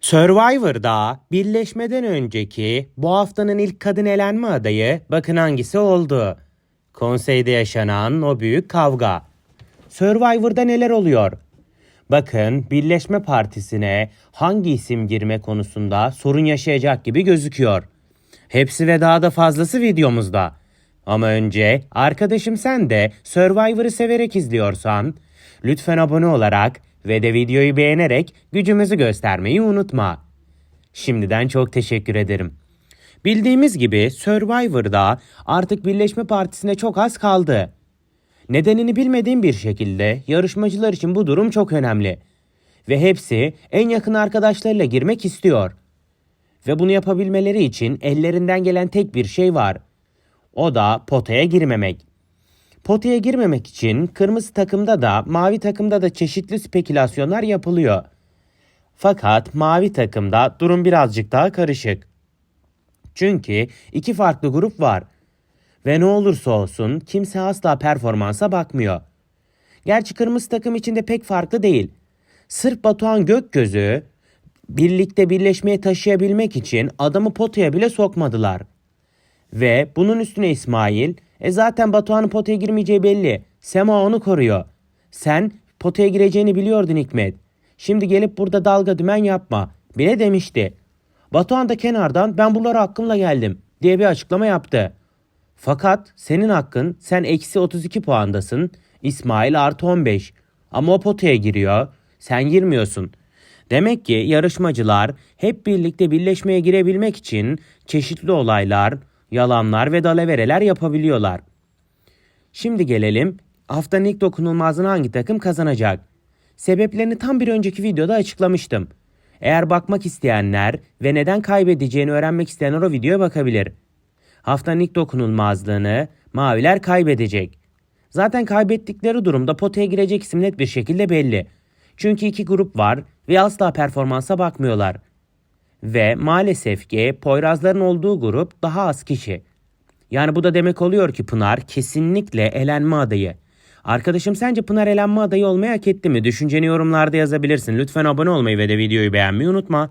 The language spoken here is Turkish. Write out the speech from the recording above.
Survivor'da birleşmeden önceki bu haftanın ilk kadın elenme adayı bakın hangisi oldu. Konseyde yaşanan o büyük kavga. Survivor'da neler oluyor? Bakın Birleşme Partisi'ne hangi isim girme konusunda sorun yaşayacak gibi gözüküyor. Hepsi ve daha da fazlası videomuzda. Ama önce arkadaşım sen de Survivor'ı severek izliyorsan lütfen abone olarak ve de videoyu beğenerek gücümüzü göstermeyi unutma. Şimdiden çok teşekkür ederim. Bildiğimiz gibi Survivor'da artık Birleşme Partisi'ne çok az kaldı. Nedenini bilmediğim bir şekilde yarışmacılar için bu durum çok önemli. Ve hepsi en yakın arkadaşlarıyla girmek istiyor. Ve bunu yapabilmeleri için ellerinden gelen tek bir şey var. O da potaya girmemek. Potaya girmemek için kırmızı takımda da mavi takımda da çeşitli spekülasyonlar yapılıyor. Fakat mavi takımda durum birazcık daha karışık. Çünkü iki farklı grup var. Ve ne olursa olsun kimse asla performansa bakmıyor. Gerçi kırmızı takım içinde pek farklı değil. Sırf Batuhan Gökgöz'ü birlikte birleşmeye taşıyabilmek için adamı potaya bile sokmadılar. Ve bunun üstüne İsmail, e zaten Batuhan'ın potaya girmeyeceği belli. Sema onu koruyor. Sen potaya gireceğini biliyordun Hikmet. Şimdi gelip burada dalga dümen yapma. Bile demişti. Batuhan da kenardan ben buralara hakkımla geldim diye bir açıklama yaptı. Fakat senin hakkın sen eksi 32 puandasın. İsmail artı 15. Ama o potaya giriyor. Sen girmiyorsun. Demek ki yarışmacılar hep birlikte birleşmeye girebilmek için çeşitli olaylar, yalanlar ve dalavereler yapabiliyorlar. Şimdi gelelim haftanın ilk dokunulmazlığını hangi takım kazanacak? Sebeplerini tam bir önceki videoda açıklamıştım. Eğer bakmak isteyenler ve neden kaybedeceğini öğrenmek isteyenler o videoya bakabilir. Haftanın ilk dokunulmazlığını maviler kaybedecek. Zaten kaybettikleri durumda potaya girecek isim net bir şekilde belli. Çünkü iki grup var ve asla performansa bakmıyorlar. Ve maalesef ki Poyrazların olduğu grup daha az kişi. Yani bu da demek oluyor ki Pınar kesinlikle elenme adayı. Arkadaşım sence Pınar elenme adayı olmayı hak etti mi? Düşünceni yorumlarda yazabilirsin. Lütfen abone olmayı ve de videoyu beğenmeyi unutma.